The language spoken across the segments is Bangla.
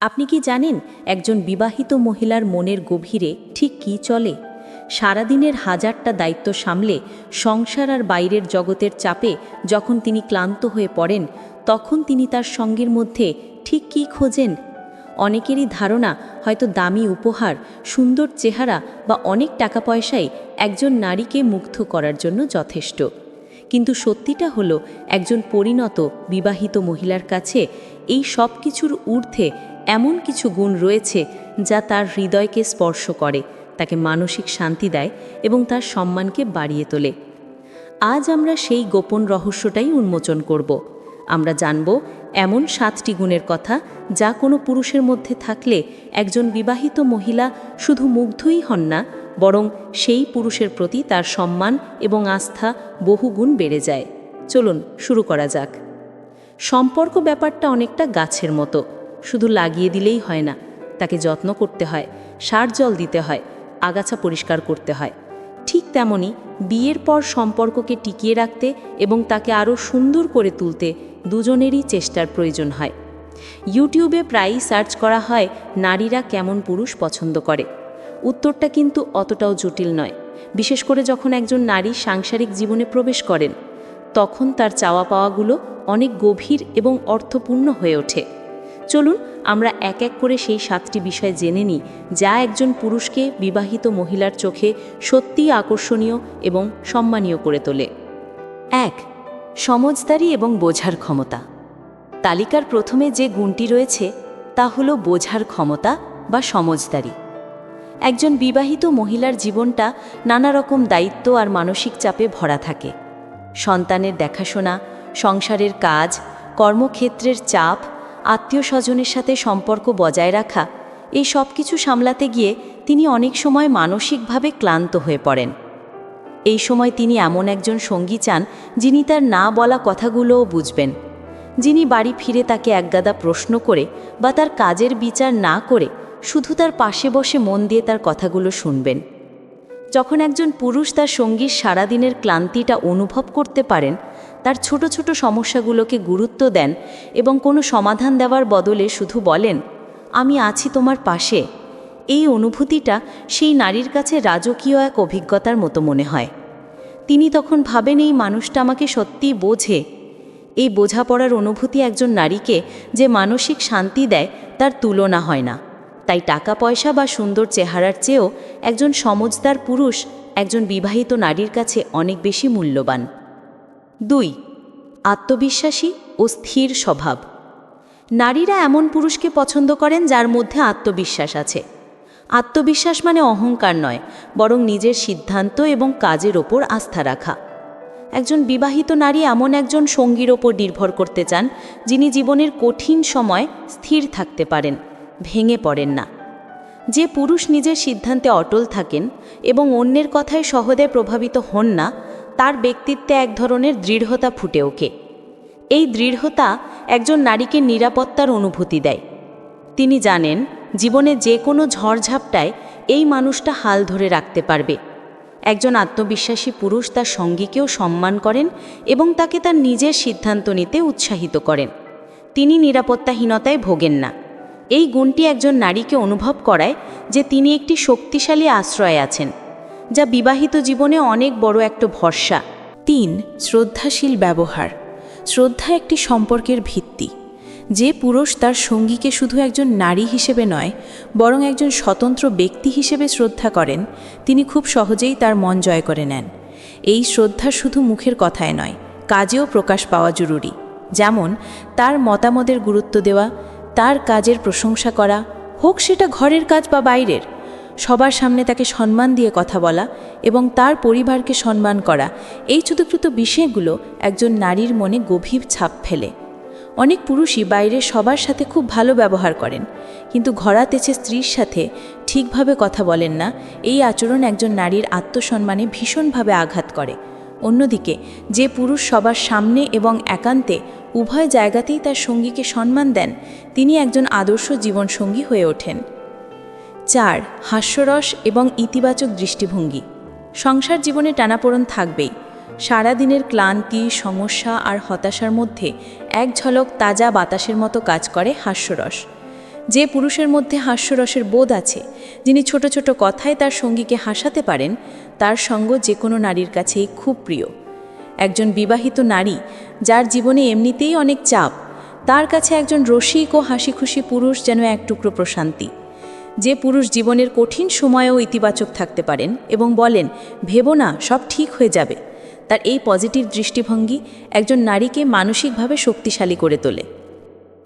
আপনি কি জানেন একজন বিবাহিত মহিলার মনের গভীরে ঠিক কী চলে? সারাদিনের হাজারটা দায়িত্ব সামলে সংসার আর বাইরের জগতের চাপে যখন তিনি ক্লান্ত হয়ে পড়েন, তখন তিনি তার সঙ্গের মধ্যে ঠিক কী খোঁজেন? অনেকেরই ধারণা হয়তো দামি উপহার, সুন্দর চেহারা বা অনেক টাকা পয়সাই একজন নারীকে মুগ্ধ করার জন্য যথেষ্ট। কিন্তু সত্যিটা হলো, একজন পরিণত বিবাহিত মহিলার কাছে এই সব কিছুর ঊর্ধ্বে এমন কিছু গুণ রয়েছে যা তার হৃদয়কে স্পর্শ করে, তাকে মানসিক শান্তি দেয় এবং তার সম্মানকে বাড়িয়ে তোলে। আজ আমরা সেই গোপন রহস্যটাই উন্মোচন করব। আমরা জানব এমন সাতটি গুণের কথা যা কোনো পুরুষের মধ্যে থাকলে একজন বিবাহিত মহিলা শুধু মুগ্ধই হন না, বরং সেই পুরুষের প্রতি তার সম্মান এবং আস্থা বহুগুণ বেড়ে যায়। চলুন শুরু করা যাক। সম্পর্ক ব্যাপারটা অনেকটা গাছের মতো। শুধু লাগিয়ে দিলেই হয় না। তাকে যত্ন করতে হয়, সার জল দিতে হয়, আগাছা পরিষ্কার করতে হয়। ঠিক তেমনি বিয়ের পর সম্পর্ককে টিকিয়ে রাখতে এবং তাকে আরও সুন্দর করে তুলতে দুজনেরই চেষ্টার প্রয়োজন হয়। ইউটিউবে প্রায়ই সার্চ করা হয়, নারীরা কেমন পুরুষ পছন্দ করে। উত্তরটা কিন্তু অতটাও জটিল নয়। বিশেষ করে যখন একজন নারী সাংসারিক জীবনে প্রবেশ করেন, তখন তার চাওয়া পাওয়াগুলো অনেক গভীর এবং অর্থপূর্ণ হয়ে ওঠে। চলুন, আমরা এক এক করে সেই সাতটি বিষয় জেনে নিই, যা একজন পুরুষকে বিবাহিত মহিলার চোখে সত্যিই আকর্ষণীয় এবং সম্মানীয় করে তোলে। এক সমজদারি এবং বোঝার ক্ষমতা। তালিকার প্রথমে যে গুণটি রয়েছে, তা হলো বোঝার ক্ষমতা বা সমজদারি একজন বিবাহিত মহিলার জীবনটা নানা রকম দায়িত্ব আর মানসিক চাপে ভরা থাকে। সন্তানের দেখাশোনা, সংসারের কাজ, কর্মক্ষেত্রের চাপ আত্মীয় স্বজনের সাথে সম্পর্ক বজায় রাখা, এই সব কিছু সামলাতে গিয়ে তিনি অনেক সময় মানসিকভাবে ক্লান্ত হয়ে পড়েন। এই সময় তিনি এমন একজন সঙ্গী চান যিনি তার না বলা কথাগুলোও বুঝবেন। যিনি বাড়ি ফিরে তাকে একগাদা প্রশ্ন করে বা তার কাজের বিচার না করে শুধু তার পাশে বসে মন দিয়ে তার কথাগুলো শুনবেন। যখন একজন পুরুষ তার সঙ্গীর সারাদিনের ক্লান্তিটা অনুভব করতে পারেন তার ছোট ছোট সমস্যাগুলোকে গুরুত্ব দেন এবং কোনো সমাধান দেওয়ার বদলে শুধু বলেন, আমি আছি তোমার পাশে। এই অনুভূতিটা সেই নারীর কাছে রাজকীয় এক অভিজ্ঞতার মতো মনে হয়। তিনি তখন ভাবেন এই মানুষটা আমাকে সত্যিই বোঝে। এই বোঝাপড়ার অনুভূতি একজন নারীকে যে মানসিক শান্তি দেয় তার তুলনা হয় না। তাই টাকা পয়সা বা সুন্দর চেহারার চেয়েও একজন সমজদার পুরুষ একজন বিবাহিত নারীর কাছে অনেক বেশি মূল্যবান। দুই, আত্মবিশ্বাসী ও স্থির স্বভাব। নারীরা এমন পুরুষকে পছন্দ করেন যার মধ্যে আত্মবিশ্বাস আছে। আত্মবিশ্বাস মানে অহংকার নয়, বরং নিজের সিদ্ধান্ত এবং কাজের ওপর আস্থা রাখা। একজন বিবাহিত নারী এমন একজন সঙ্গীর ওপর নির্ভর করতে চান, যিনি জীবনের কঠিন সময় স্থির থাকতে পারেন, ভেঙে পড়েন না। যে পুরুষ নিজের সিদ্ধান্তে অটল থাকেন এবং অন্যের কথায় সহদে প্রভাবিত হন না তার ব্যক্তিত্বে এক ধরনের দৃঢ়তা ফুটে ওঠে। এই দৃঢ়তা একজন নারীকে নিরাপত্তার অনুভূতি দেয়। তিনি জানেন, জীবনে যে কোনো ঝড়ঝাপটায় এই মানুষটা হাল ধরে রাখতে পারবে। একজন আত্মবিশ্বাসী পুরুষ তার সঙ্গীকেও সম্মান করেন এবং তাকে তার নিজের সিদ্ধান্ত নিতে উৎসাহিত করেন। তিনি নিরাপত্তাহীনতায় ভোগেন না। এই গুণটি একজন নারীকে অনুভব করায় যে তিনি একটি শক্তিশালী আশ্রয় আছেন। যা বিবাহিত জীবনে অনেক বড় একটা ভরসা। তিন, শ্রদ্ধাশীল ব্যবহার। শ্রদ্ধা একটি সম্পর্কের ভিত্তি। যে পুরুষ তার সঙ্গীকে শুধু একজন নারী হিসেবে নয়, বরং একজন স্বতন্ত্র ব্যক্তি হিসেবে শ্রদ্ধা করেন, তিনি খুব সহজেই তার মন জয় করে নেন। এই শ্রদ্ধা শুধু মুখের কথায় নয়, কাজেও প্রকাশ পাওয়া জরুরি। যেমন, তার মতামতের গুরুত্ব দেওয়া, তার কাজের প্রশংসা করা, হোক সেটা ঘরের কাজ বা বাইরের। সবার সামনে তাকে সম্মান দিয়ে কথা বলা এবং তার পরিবারকে সম্মান করা। এই ছোটোকৃত বিষয়গুলো একজন নারীর মনে গভীর ছাপ ফেলে। অনেক পুরুষই বাইরে সবার সাথে খুব ভালো ব্যবহার করেন, কিন্তু ঘরা তেছে স্ত্রীর সাথে ঠিকভাবে কথা বলেন না। এই আচরণ একজন নারীর আত্মসম্মানে ভীষণভাবে আঘাত করে। অন্যদিকে, যে পুরুষ সবার সামনে এবং একান্তে উভয় জায়গাতেই তার সঙ্গীকে সম্মান দেন, তিনি একজন আদর্শ জীবনসঙ্গী হয়ে ওঠেন। চার, হাস্যরস এবং ইতিবাচক দৃষ্টিভঙ্গি। সংসার জীবনে টানাপোড়ন থাকবেই। সারাদিনের ক্লান্তি, সমস্যা আর হতাশার মধ্যে এক ঝলক তাজা বাতাসের মতো কাজ করে হাস্যরস। যে পুরুষের মধ্যে হাস্যরসের বোধ আছে, যিনি ছোট ছোট কথায় তার সঙ্গীকে হাসাতে পারেন, তার সঙ্গ যে কোনো নারীর কাছেই খুব প্রিয়। একজন বিবাহিত নারী, যার জীবনে এমনিতেই অনেক চাপ, তার কাছে একজন রসিক ও হাসি খুশি পুরুষ যেন এক টুকরো প্রশান্তি। যে পুরুষ জীবনের কঠিন সময়েও ইতিবাচক থাকতে পারেন এবং বলেন, ভেবো না, সব ঠিক হয়ে যাবে। তার এই পজিটিভ দৃষ্টিভঙ্গি একজন নারীকে মানসিকভাবে শক্তিশালী করে তোলে।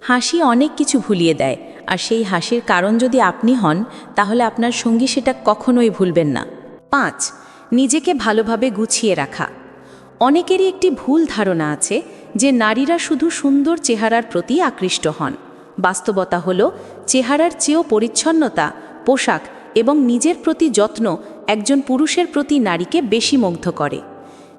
হাসি অনেক কিছু ভুলিয়ে দেয়, আর সেই হাসির কারণ যদি আপনি হন, তাহলে আপনার সঙ্গী সেটা কখনোই ভুলবেন না। পাঁচ, নিজেকে ভালোভাবে গুছিয়ে রাখা। অনেকেরই একটি ভুল ধারণা আছে যে, নারীরা শুধু সুন্দর চেহারার প্রতি আকৃষ্ট হন। বাস্তবতা হল চেহারার চেয়েও পরিচ্ছন্নতা, পোশাক এবং নিজের প্রতি যত্ন একজন পুরুষের প্রতি নারীকে বেশি মুগ্ধ করে।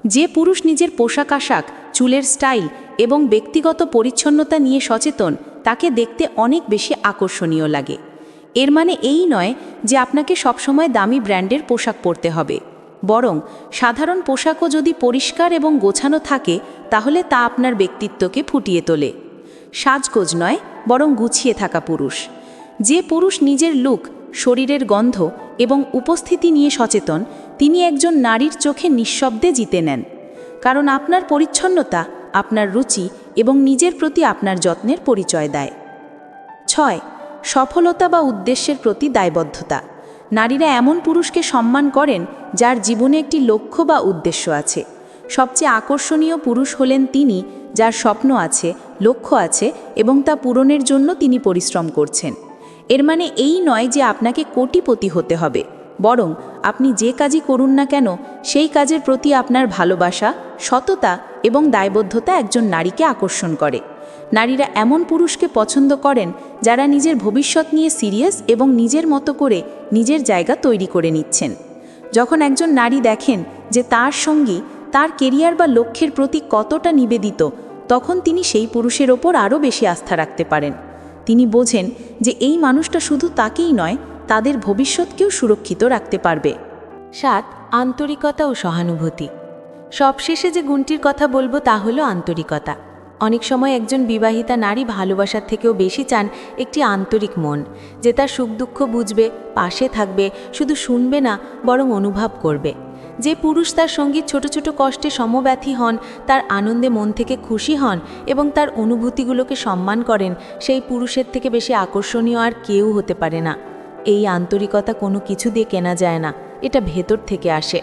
যে পুরুষ নিজের পোশাক আশাক, চুলের স্টাইল এবং ব্যক্তিগত পরিচ্ছন্নতা নিয়ে সচেতন, তাকে দেখতে অনেক বেশি আকর্ষণীয় লাগে। এর মানে এই নয় যে আপনাকে সবসময় দামি ব্র্যান্ডের পোশাক পরতে হবে। বরং সাধারণ পোশাকও যদি পরিষ্কার এবং গোছানো থাকে, তাহলে তা আপনার ব্যক্তিত্বকে ফুটিয়ে তোলে। সাজগোজ নয়, বরং গুছিয়ে থাকা পুরুষ। যে পুরুষ নিজের লুক, শরীরের গন্ধ এবং উপস্থিতি নিয়ে সচেতন, তিনি একজন নারীর চোখে নিঃশব্দে জিতে নেন। কারণ আপনার পরিচ্ছন্নতা, আপনার রুচি এবং নিজের প্রতি আপনার যত্নের পরিচয় দেয়। ছয়, সফলতা বা উদ্দেশ্যের প্রতি দায়বদ্ধতা। নারীরা এমন পুরুষকে সম্মান করেন, যার জীবনে একটি লক্ষ্য বা উদ্দেশ্য আছে। সবচেয়ে আকর্ষণীয় পুরুষ হলেন তিনি যার স্বপ্ন আছে, লক্ষ্য আছে এবং তা পূরণের জন্য তিনি পরিশ্রম করছেন। এর মানে এই নয় যে আপনাকে কোটিপতি হতে হবে, বরং আপনি যে কাজই করুন না কেন, সেই কাজের প্রতি আপনার ভালোবাসা, সততা এবং দায়বদ্ধতা একজন নারীকে আকর্ষণ করে। নারীরা এমন পুরুষকে পছন্দ করেন যারা নিজের ভবিষ্যৎ নিয়ে সিরিয়াস এবং নিজের মতো করে নিজের জায়গা তৈরি করে নিচ্ছেন। যখন একজন নারী দেখেন যে তার সঙ্গী তার কেরিয়ার বা লক্ষ্যের প্রতি কতটা নিবেদিত, তখন তিনি সেই পুরুষের ওপর আরও বেশি আস্থা রাখতে পারেন। তিনি বোঝেন যে এই মানুষটা শুধু তাকেই নয়, তাদের ভবিষ্যৎকেও সুরক্ষিত রাখতে পারবে। সাত, আন্তরিকতা ও সহানুভূতি। সবশেষে যে গুণটির কথা বলব তা হলো আন্তরিকতা। অনেক সময় একজন বিবাহিতা নারী ভালোবাসার থেকেও বেশি চান একটি আন্তরিক মন, যে তার সুখ দুঃখ বুঝবে, পাশে থাকবে, শুধু শুনবে না, বরং অনুভব করবে। যে পুরুষ তার সংগীত ছোট ছোট কষ্টে সমব্যথী হন, তার আনন্দে মন থেকে খুশি হন এবং তার অনুভূতিগুলোকে সম্মান করেন, সেই পুরুষের থেকে বেশি আকর্ষণীয় আর কেউ হতে পারে না। এই আন্তরিকতা কোনো কিছু দিয়ে কেনা যায় না, এটা ভেতর থেকে আসে।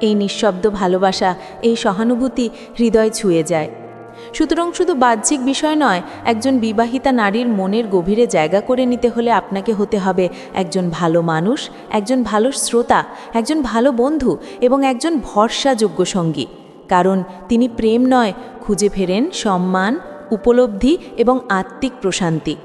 এই নিঃশব্দ ভালোবাসা, এই সহানুভূতি হৃদয় ছুঁয়ে যায়। সুতরাং শুধু বাহ্যিক বিষয় নয়, একজন বিবাহিতা নারীর মনের গভীরে জায়গা করে নিতে হলে আপনাকে হতে হবে একজন ভালো মানুষ, একজন ভালো শ্রোতা, একজন ভালো বন্ধু এবং একজন ভরসাযোগ্য সঙ্গী। কারণ তিনি প্রেম নয়, খুঁজে ফেরেন সম্মান, উপলব্ধি এবং আত্মিক প্রশান্তি।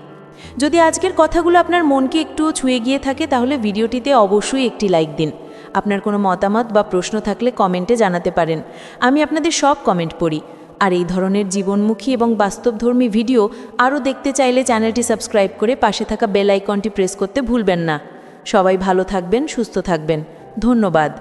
যদি আজকের কথাগুলো আপনার মনকে একটু ছুঁয়ে গিয়ে থাকে, তাহলে ভিডিওটিতে অবশ্যই একটি লাইক দিন। আপনার কোনো মতামত বা প্রশ্ন থাকলে কমেন্টে জানাতে পারেন। আমি আপনাদের সব কমেন্ট পড়ি। আর এই ধরনের জীবনমুখী এবং বাস্তবধর্মী ভিডিও আরও দেখতে চাইলে চ্যানেলটি সাবস্ক্রাইব করে পাশে থাকা বেল আইকনটি প্রেস করতে ভুলবেন না। সবাই ভালো থাকবেন, সুস্থ থাকবেন। ধন্যবাদ।